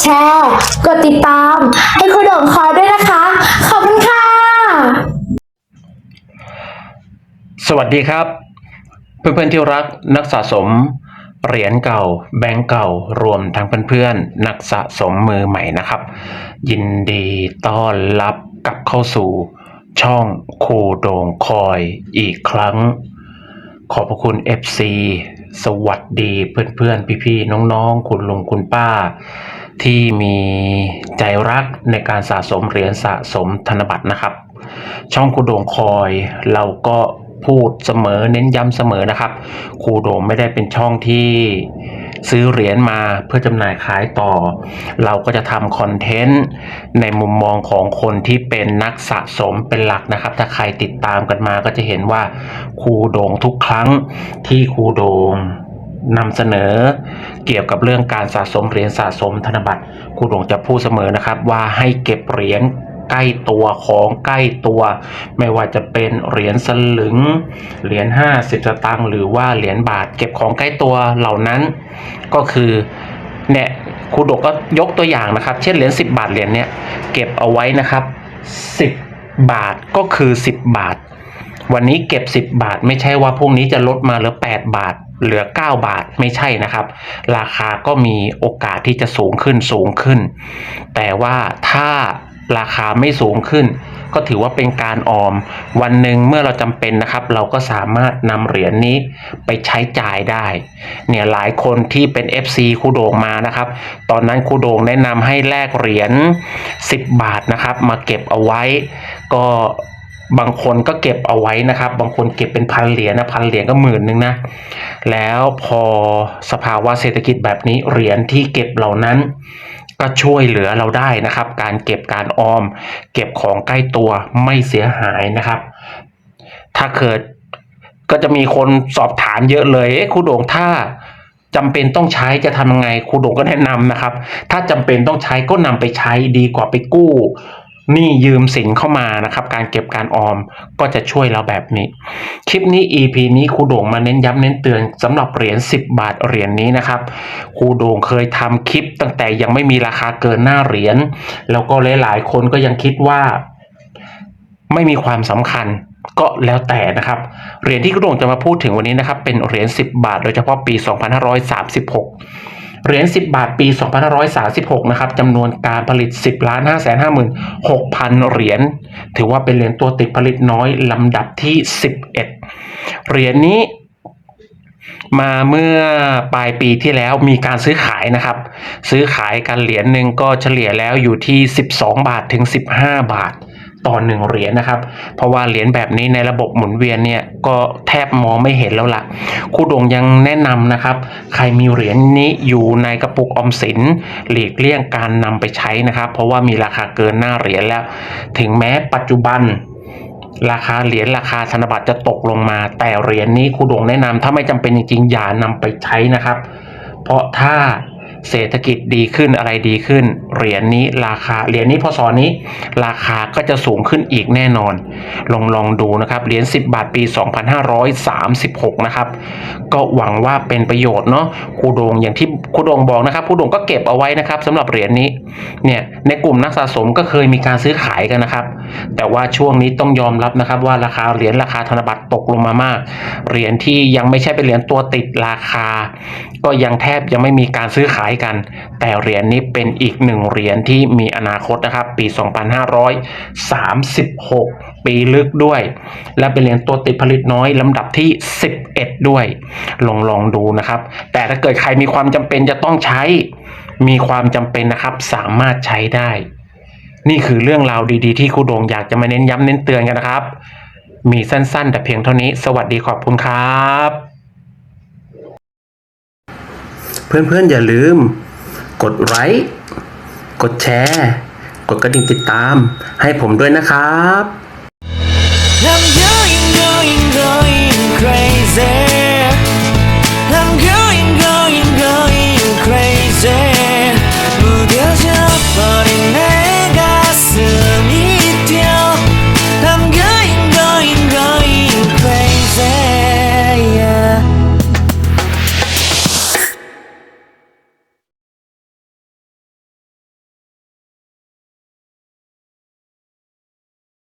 แชร์ กดติดตาม ให้ครูโด่งคอยด้วยนะคะ ขอบคุณค่ะ สวัสดีครับ เพื่อนๆที่รักนักสะสม เหรียญเก่า แบงก์เก่ารวมทั้งเพื่อนๆนักสะสมมือใหม่นะครับ ยินดีต้อนรับกลับเข้าสู่ช่องครูโด่งคอยอีกครั้ง ขอบพระคุณ FC สวัสดีเพื่อนๆ พี่ๆ น้องๆ คุณลุงคุณป้า ที่มีใจรักในการสะสมเหรียญสะสมธนบัตรนะครับ ช่องครูโด่งคอยเราก็พูดเสมอเน้นย้ำเสมอนะครับครูโด่งไม่ได้เป็นช่องที่ซื้อเหรียญมาเพื่อจำหน่ายขายต่อ เราก็จะทำคอนเทนต์ในมุมมองของคนที่เป็นนักสะสมเป็นหลักนะครับ ถ้าใครติดตามกันมาก็จะเห็นว่าครูโด่งทุกครั้งที่ครูโด่ง นำเสนอเกี่ยวกับเรื่องการสะสมเหรียญสะสมธนบัตรครูโด่งจะพูดเสมอนะครับ ว่าให้เก็บเหรียญใกล้ตัวของใกล้ตัว ไม่ว่าจะเป็นเหรียญสลึง เหรียญ50สตางค์หรือว่าเหรียญบาท เก็บของใกล้ตัวเหล่านั้น ก็คือเนี่ยครูดกก็ยกตัวอย่างนะครับ เช่นเหรียญ10 บาทเหรียญเนี่ยเก็บเอาไว้นะครับ 10 บาทก็คือ 10 บาท วันนี้เก็บ 10 บาท ไม่ใช่ว่าพรุ่งนี้จะลดมาเหลือ8บาท เหลือ 9 บาทไม่ใช่นะครับ ราคาก็มีโอกาสที่จะสูงขึ้นสูงขึ้น แต่ว่าถ้าราคาไม่สูงขึ้น ก็ถือว่าเป็นการออม วันหนึ่งเมื่อเราจำเป็นนะครับ เราก็สามารถนำเหรียญนี้ไปใช้จ่ายได้ เนี่ยหลายคนที่เป็น FC ครูโด่งมานะครับ ตอนนั้นครูโด่งแนะนำให้แลกเหรียญ10 บาทนะครับ มาเก็บเอาไว้ ก็ บางคนก็เก็บเอาไว้นะครับ บางคนเก็บเป็นพันเหรียญนะพันเหรียญก็หมื่นหนึ่งนะ แล้วพอสภาวะเศรษฐกิจแบบนี้เหรียญที่เก็บเหล่านั้น ก็ช่วยเหลือเราได้นะครับ การเก็บการออม เก็บของใกล้ตัวไม่เสียหายนะครับ ถ้าเกิดก็จะมีคนสอบถามเยอะเลยเอ๊ะครูโด่งถ้าจำเป็นต้องใช้จะทำยังไงครูโด่งก็แนะนำนะครับ ถ้าจำเป็นต้องใช้ก็นำไปใช้ดีกว่าไปกู้ หนี่ยืมสินเข้ามานะครับ การเก็บการออมก็จะช่วยเราแบบนี้ คลิปนี้ EP นี้ครูโด่งมาเน้นย้ำเน้นเตือนสำหรับเหรียญ10 บาทเหรียญนี้นะครับครูโด่งเคยทำคลิปตั้งแต่ยังไม่มีราคาเกินหน้าเหรียญแล้วก็หลายๆคนก็ยังคิดว่า ไม่มีความสำคัญก็แล้วแต่นะครับ เหรียญที่ครูโด่งจะมาพูดถึงวันนี้นะครับ เป็นเหรียญ10 บาท โดยเฉพาะปี 2536 เหรียญ 10 บาทปี 2536 นะครับจำนวนการผลิต 10ล้าน5 5 6 0 0 0 เหรียญ ถือว่าเป็นเหรียญตัวติดผลิตน้อยลำดับที่ 11 เหรียญนี้มาเมื่อปลายปีที่แล้วมีการซื้อขายนะครับ ซื้อขายกันเหรียญหนึ่งก็เฉลี่ยแล้วอยู่ที่ 12 บาทถึง 15 บาท ต่อหนึ่งเหรียญนะครับ เพราะว่าเหรียญแบบนี้ในระบบหมุนเวียนเนี่ยก็แทบมองไม่เห็นแล้วล่ะครูโดงยังแนะนำนะครับ ใครมีเหรียญนี้อยู่ในกระปุกออมสินหลีกเลี่ยงการนำไปใช้นะครับ เพราะว่ามีราคาเกินหน้าเหรียญแล้ว ถึงแม้ปัจจุบันราคาเหรียญราคาธนบัตรจะตกลงมา แต่เหรียญนี้ครูโดงแนะนำถ้าไม่จำเป็นจริงๆอย่านำไปใช้นะครับ เพราะถ้า เศรษฐกิจดีขึ้นอะไรดีขึ้น เหรียญนี้ราคาเหรียญนี้พศนี้ ราคาก็จะสูงขึ้นอีกแน่นอน ลองลองดูนะครับเหรียญ10 บาทปี 2536 นะครับ ก็หวังว่าเป็นประโยชน์เนาะครูโดงอย่างที่ครูโดงบอกนะครับครูโดงก็เก็บเอาไว้นะครับสำหรับเหรียญนี้เนี่ยในกลุ่มนักสะสมก็เคยมีการซื้อขายกันนะครับ แต่ว่าช่วงนี้ต้องยอมรับนะครับ ว่าราคาเหรียญราคาธนบัตรตกลงมามากเหรียญที่ยังไม่ใช่เป็นเหรียญตัวติดราคา ก็ยังแทบยังไม่มีการซื้อขายกัน แต่เหรียญนี้เป็นอีกหนึ่งเหรียญที่มีอนาคตนะครับ ปี 2536 ปีลึกด้วย และเป็นเหรียญตัวติดผลิตน้อยลำดับที่ 11 ด้วย ลองลองดูนะครับ แต่ถ้าเกิดใครมีความจำเป็นจะต้องใช้ มีความจำเป็นนะครับสามารถใช้ได้ นี่คือเรื่องราวดีๆ ที่ครูโดงอยากจะมาเน้นย้ำเน้นเตือนกันนะครับ มีสั้นๆ แต่เพียงเท่านี้ สวัสดีขอบคุณครับ เพื่อนๆอย่าลืม กดไลค์กดแชร์ กดกระดิ่งติดตาม ให้ผมด้วยนะครับ I'm going, going, going crazy.